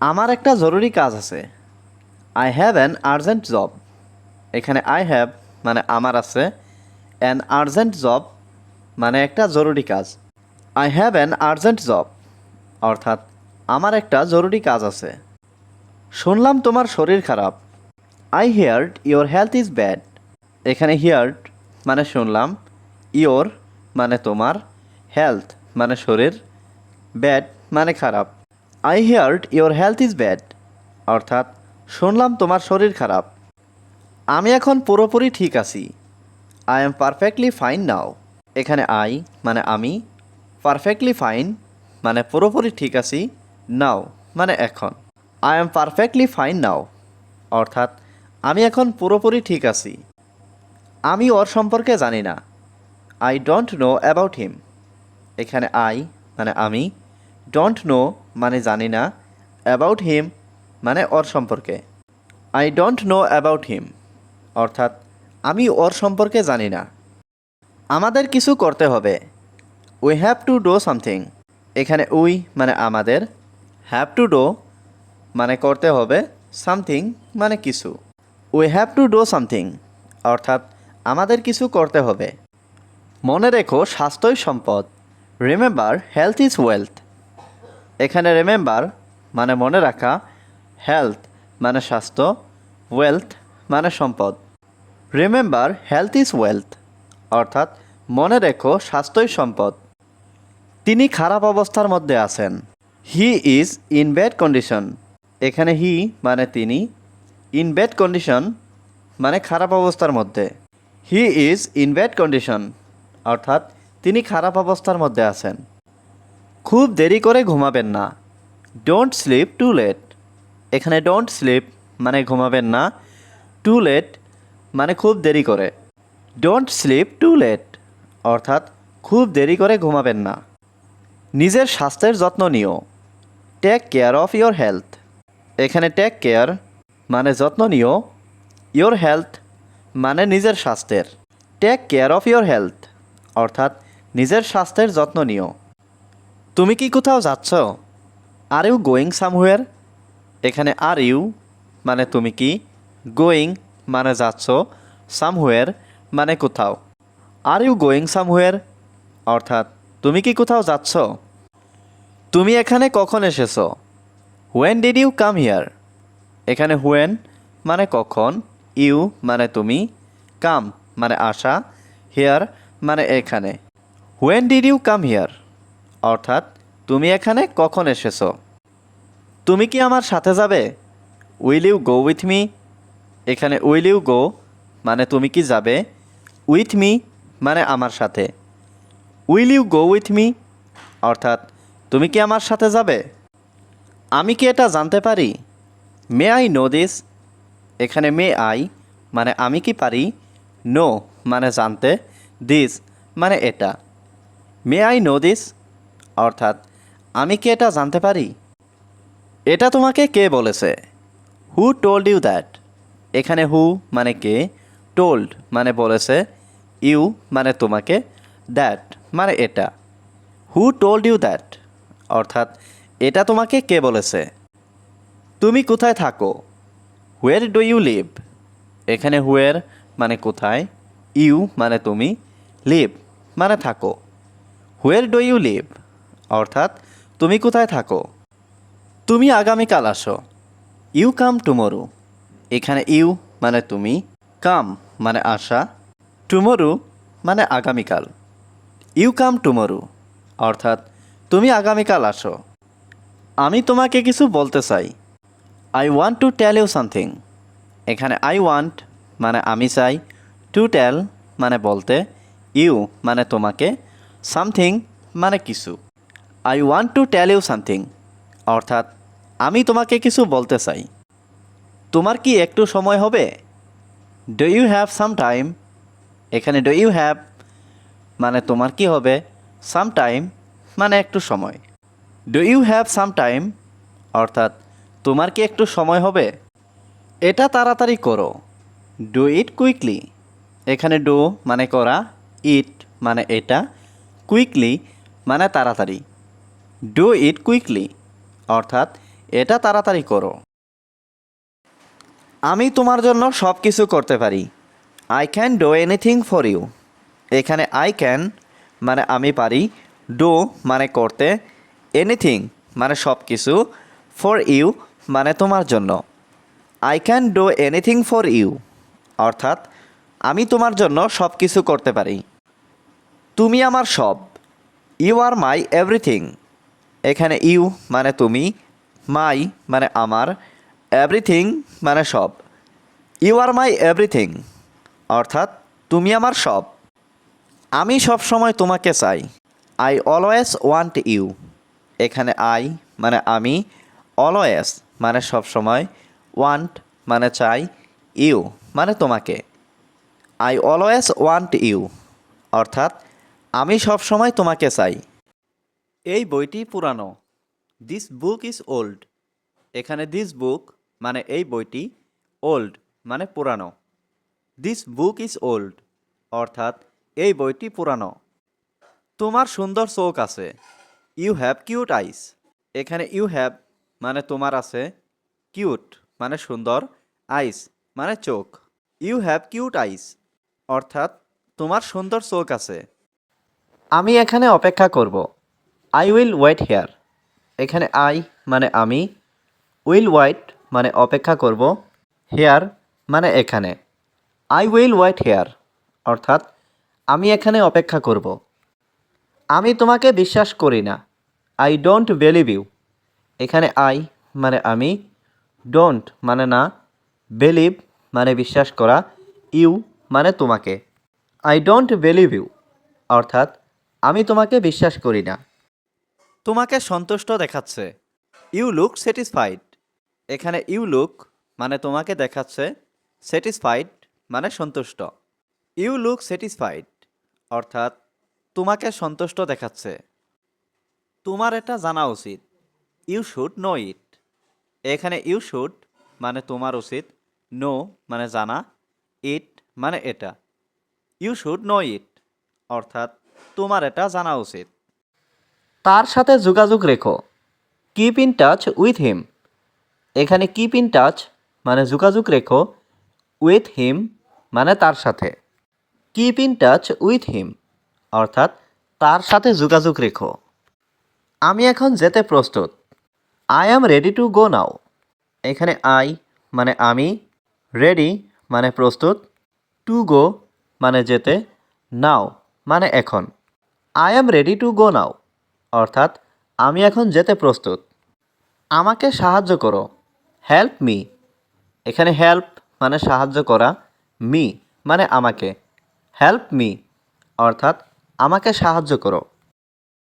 আমার একটা জরুরি কাজ আছে। I have an urgent job এখানে আই হ্যাভ মানে আমার আছে। অ্যান আর্জেন্ট জব মানে একটা জরুরি কাজ। I have an urgent job অর্থাৎ আমার একটা জরুরি কাজ আছে। শুনলাম তোমার শরীর খারাপ। I heard your health is bad এখানে হিয়ার্ড মানে শুনলাম। ইয়োর মানে তোমার হেলথ মানে শরীর। ব্যাড মানে খারাপ। I heard your health is bad অর্থাৎ শুনলাম তোমার শরীর খারাপ। আমি এখন পুরোপুরি ঠিক আছি। I am perfectly fine now এখানে আই মানে আমি পারফেক্টলি ফাইন মানে পুরোপুরি ঠিক আছি নাও মানে এখন। I am perfectly fine now অর্থাৎ আমি এখন পুরোপুরি ঠিক আছি। আমি ওর সম্পর্কে জানি না। I don't know about him এখানে আই মানে আমি ডোন্ট নো মানে জানি না অ্যাবাউট হিম মানে ওর সম্পর্কে। I don't know about him অর্থাৎ আমি ওর সম্পর্কে জানি না। আমাদের কিছু করতে হবে। We have to do something এখানে উই মানে আমাদের হ্যাভ টু ডো মানে করতে হবে সামথিং মানে কিছু। We have to do something অর্থাৎ আমাদের কিছু করতে হবে। মনে রেখো স্বাস্থ্যই সম্পদ। রিমেম্বার হেলথ ইজ ওয়েলথ এখানে রিমেম্বার মানে মনে রাখা হেলথ মানে স্বাস্থ্য ওয়েলথ মানে সম্পদ। রিমেম্বার হেলথ ইজ ওয়েলথ অর্থাৎ মনে রেখো স্বাস্থ্যই সম্পদ। তিনি খারাপ অবস্থার মধ্যে আছেন। He is in bad condition এখানে হি মানে তিনি ইন ব্যাড কন্ডিশন মানে খারাপ অবস্থার মধ্যে। He is in bad condition অর্থাৎ তিনি খারাপ অবস্থার মধ্যে আছেন। খুব দেরি করে ঘুমাবেন না। ডোন্ট স্লিপ টু লেট এখানে ডোন্ট স্লিপ মানে ঘুমাবেন না। টু লেট মানে খুব দেরি করে। ডোন্ট স্লিপ টু লেট অর্থাৎ খুব দেরি করে ঘুমাবেন না। নিজের স্বাস্থ্যের যত্ন নিও। Take care of your health এখানে টেক কেয়ার মানে যত্ন নিও। ইয়োর হেলথ মানে নিজের স্বাস্থ্যের। Take care of your health অর্থাৎ নিজের স্বাস্থ্যের যত্ন নিও। তুমি কি কোথাও যাচ্ছ? আর ইউ গোয়িং সামহুয়ার এখানে আর ইউ মানে তুমি কি? গোয়িং মানে যাচ্ছ। সামহুয়ার মানে কোথাও। আর ইউ গোয়িং সামহুয়ার অর্থাৎ, তুমি কি কোথাও যাচ্ছ? তুমি এখানে কখন এসেছ? When did you come here এখানে হোয়েন মানে কখন? ইউ মানে তুমি? কাম মানে আসা। হিয়ার মানে এখানে। When did you come here অর্থাৎ, তুমি এখানে কখন এসেছ? তুমি কি আমার সাথে যাবে? Will you go with me এখানে উইল ইউ গো মানে তুমি কি যাবে? উইথ মি মানে আমার সাথে। Will you go with me অর্থাৎ, তুমি কি আমার সাথে যাবে? আমি কি এটা জানতে পারি? মে আই নো দিস এখানে মে আই মানে আমি কি পারি? নো মানে জানতে। দিস মানে এটা। মে আই নো দিস অর্থাৎ, আমি কি এটা জানতে পারি? এটা তোমাকে কে বলেছে? হু টোল্ড ইউ দ্যাট এখানে হু মানে কে? টোল্ড মানে বলেছে ইউ মানে তোমাকে দ্যাট মানে এটা। হু টোল্ড ইউ দ্যাট অর্থাৎ, এটা তোমাকে কে বলেছে? তুমি কোথায় থাকো? হুয়ের ডু ইউ লিভ এখানে হুয়ের মানে কোথায় ইউ মানে তুমি লিভ মানে থাকো। হুয়ের ডু ইউ লিভ অর্থাৎ তুমি কোথায় থাকো? তুমি আগামীকাল আসো। You come tomorrow. এখানে ইউ মানে তুমি, কাম মানে আসা টুমোরো মানে আগামীকাল। You come tomorrow. অর্থাৎ তুমি আগামীকাল আসো। আমি তোমাকে কিছু বলতে চাই। I want to tell you something. এখানে আই ওয়ান্ট মানে আমি চাই, টু টেল মানে বলতে, ইউ মানে তোমাকে, সামথিং মানে কিছু। I want to tell you something. অর্থাৎ, আমি তোমাকে কিছু বলতে চাই। তোমার কি একটু সময় হবে? Do you have some time এখানে ডু ইউ হ্যাভ মানে তোমার কি হবে? সাম টাইম মানে একটু সময়। Do you have some time অর্থাৎ, তোমার কি একটু সময় হবে? এটা তাড়াতাড়ি করো। ডু ইট কুইকলি এখানে ডু মানে করা ইট মানে এটা কুইকলি মানে তাড়াতাড়ি। ডু ইট কুইকলি অর্থাৎ, এটা তাড়াতাড়ি করো। আমি তোমার জন্য সব কিছু করতে পারি। I can do anything for you এখানে আই ক্যান মানে আমি পারি। ডো মানে করতে। এনিথিং মানে সব কিছু ফর ইউ মানে তোমার জন্য। I can do anything for you অর্থাৎ, আমি তোমার জন্য সব কিছু করতে পারি। তুমি আমার সব। ইউ আর মাই এভরিথিং এখানে ইউ মানে তুমি, মাই মানে আমার, এভরিথিং মানে সব। ইউ আর মাই এভরিথিং, অর্থাৎ তুমি আমার সব। আমি সব সময় তোমাকে চাই। I always want you. এখানে আই মানে আমি, অলওয়েজ মানে সব সময়, ওয়ান্ট মানে চাই, ইউ মানে তোমাকে। আই অলওয়েজ ওয়ান্ট ইউ, অর্থাৎ আমি সব সময় তোমাকে চাই। এই বইটি পুরানো। দিস বুক ইজ ওল্ড এখানে দিস বুক মানে এই বইটি ওল্ড মানে পুরানো। দিস বুক ইজ ওল্ড অর্থাৎ এই বইটি পুরানো। তোমার সুন্দর চোখ আছে। ইউ হ্যাভ কিউট আইস এখানে ইউ হ্যাভ মানে তোমার আছে কিউট মানে সুন্দর আইস মানে চোখ। ইউ হ্যাভ কিউট আইস অর্থাৎ তোমার সুন্দর চোখ আছে। আমি এখানে অপেক্ষা করব। আই উইল ওয়েট হেয়ার এখানে আই মানে আমি। উইল ওয়াইট মানে অপেক্ষা করব। হেয়ার মানে এখানে। আই উইল ওয়েট হেয়ার অর্থাৎ, আমি এখানে অপেক্ষা করব। আমি তোমাকে বিশ্বাস করি না। আই ডোন্ট বিলিভ ইউ এখানে আই মানে আমি। ডোন্ট মানে না। বিলিভ মানে বিশ্বাস করা। ইউ মানে তোমাকে। আই ডোন্ট বিলিভ ইউ অর্থাৎ, আমি তোমাকে বিশ্বাস করি না। তোমাকে সন্তুষ্ট দেখাচ্ছে। ইউ লুক স্যাটিসফাইড এখানে ইউ লুক মানে তোমাকে দেখাচ্ছে। স্যাটিসফাইড মানে সন্তুষ্ট। ইউ লুক স্যাটিসফাইড অর্থাৎ তোমাকে সন্তুষ্ট দেখাচ্ছে। তোমার এটা জানা উচিত। ইউ শুড নো ইট এখানে ইউ শুড মানে তোমার উচিত। নো মানে জানা। ইট মানে এটা। ইউ শুড নো ইট অর্থাৎ তোমার এটা জানা উচিত। তার সাথে যোগাযোগ রেখো। Keep in touch with him এখানে কিপ ইন টাচ মানে যোগাযোগ রেখো। উইথ হিম মানে তার সাথে। Keep in touch with him অর্থাৎ তার সাথে যোগাযোগ রেখো। আমি এখন যেতে প্রস্তুত। I am ready to go now এখানে আই মানে আমি। রেডি মানে প্রস্তুত। টু গো মানে যেতে। নাও মানে এখন। I am ready to go now অর্থাৎ আমি এখন যেতে প্রস্তুত। আমাকে সাহায্য করো। হেল্প মি এখানে হেল্প মানে সাহায্য করা। মি মানে আমাকে। হেল্প মি অর্থাৎ আমাকে সাহায্য করো।